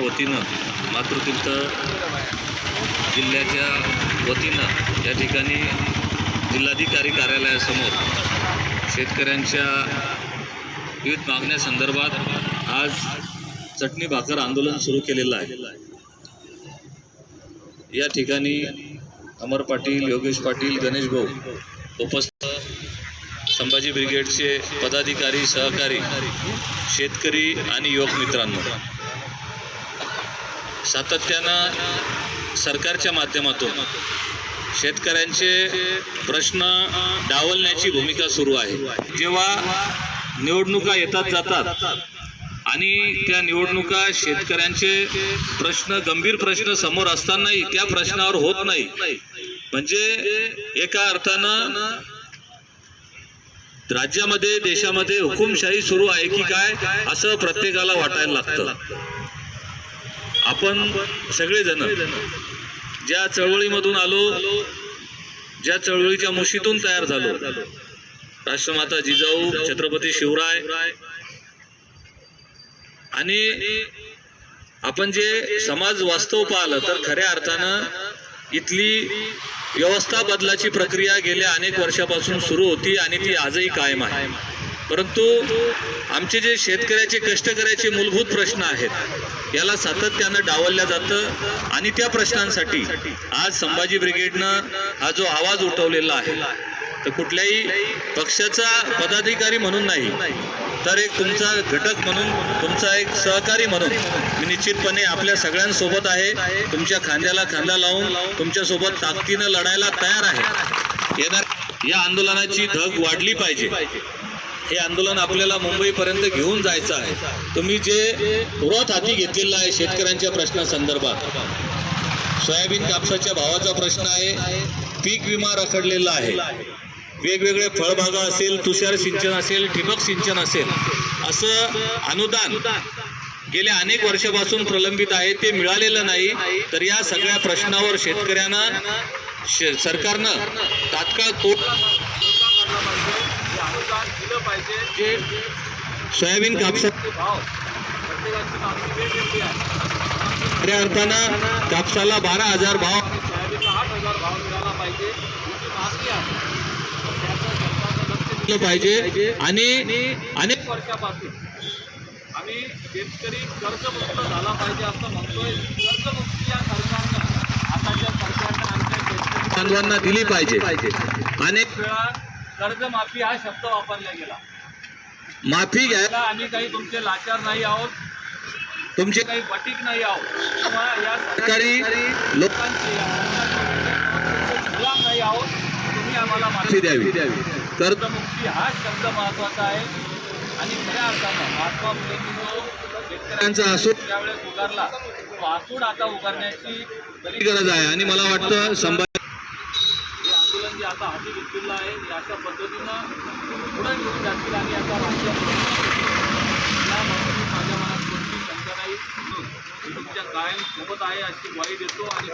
वतीनं मातृतीर्थ जिल्ह्याच्या वतीनं या ठिकाणी जिल्हाधिकारी कार्यालयासमोर शेतकऱ्यांच्या विविध मागण्यासंदर्भात आज चटणी भाकर आंदोलन सुरू केलेलं आहे. या ठिकाणी अमर पाटील योगेश पाटील गणेश भाऊ उपस्थित संभाजी ब्रिगेडचे पदाधिकारी सहकारी शेतकरी आणि युवक मित्रांनो. सातत्यानं सरकारच्या माध्यमातून शेतकऱ्यांचे प्रश्न डावलण्याची भूमिका सुरू आहे. जेव्हा निवडणुका येतात जातात आणि त्या निवडणुका शेतकऱ्यांचे प्रश्न गंभीर प्रश्न समोर असतानाही त्या प्रश्नावर होत नाही. म्हणजे एका अर्थानं राज्यामध्ये देशामध्ये हुकुमशाही सुरू आहे की काय असं प्रत्येकाला वाटायला लागतं. आपण सगळेजण ज्या चळवळीमधून आलो ज्या चळवळीच्या मुशीतून तयार झालो. राष्ट्रमाता जिजाऊ छत्रपती शिवराय आणि आपण जे समाज वास्तव पाहिलं तर खऱ्या अर्थानं इथली व्यवस्था बदलाची प्रक्रिया गेल्या अनेक वर्षापासून सुरू होती आणि ती आजही कायम आहे. परंतु आमचे जे शेतकऱ्याचे कष्टकऱ्याचे मूलभूत प्रश्न आहेत याला सातत्यानं डावलल्या जातं आणि त्या प्रश्नांसाठी आज संभाजी ब्रिगेडनं हा जो आवाज उठवलेला आहे तर कुठल्याही पक्षाचा पदाधिकारी म्हणून नाही तर एक तुमचा घटक म्हणून तुमचा एक सहकारी म्हणून मी निश्चितपणे आपल्या सगळ्यांसोबत आहे. तुमच्या खांद्याला खांदा लावून तुमच्यासोबत ताकदीनं लढायला तयार आहे. येणार या आंदोलनाची धग वाढली पाहिजे. हे आंदोलन आपल्याला मुंबईपर्यंत घेऊन जायचं आहे. तुम्ही जे व्रत हाती घेतलेलं आहे शेतकऱ्यांच्या प्रश्नासंदर्भात सोयाबीन कापसाच्या भावाचा प्रश्न आहे पीक विमा रखडलेला आहे. वेगवेगळे फळबागा असेल तुषार सिंचन असेल ठिबक सिंचन असेल असं अनुदान गेल्या अनेक वर्षापासून प्रलंबित आहे ते मिळालेलं नाही. तर या सगळ्या प्रश्नावर शेतकऱ्यांना शे सरकारनं तात्काळ तोड जे सोयाबीन कापसा खऱ्या अर्थानं कापसाला बारा हजार भाव पाहिजे आणि अनेक वर्षापासून आम्ही शेतकरी कर्जमुक्त झाला पाहिजे असं म्हणतोय. कर्जमुक्ती या सरकारनं आताच्या सरकारनं आमच्या शेतकरी दिली पाहिजे. अनेक वेळा कर्जमाफी हा शब्द वापरला गेला. माफी घ्या. आम्ही काही तुमचे लाचार नाही आहोत. तुमचे काही बटीक नाही आहोत. किंवा या सरकारी लोक लोकांचे गुलाम नाही आहोत. तुम्ही आम्हाला माफी द्यावी. तर कर्जमुक्ती हा शब्द महत्त्वाचा आहे. आणि खऱ्या अर्थानं महात्मा फुलेंनी जो शेतकऱ्यांचा त्यांचा असो त्यावेळेस उगारला तो आसूड आता उगारण्याची तरी गरज आहे. आणि मला वाटतं संभाजी हे आंदोलन जे आता हाती घेतलेलं आहे अशा पद्धतीनं पुढे घेऊन जातील आणि आता राज्य या बाबतीत माझ्या मनात कोणती शंका नाही मी तुमच्या कायम सोबत आहे अशी ग्वाही देतो आणि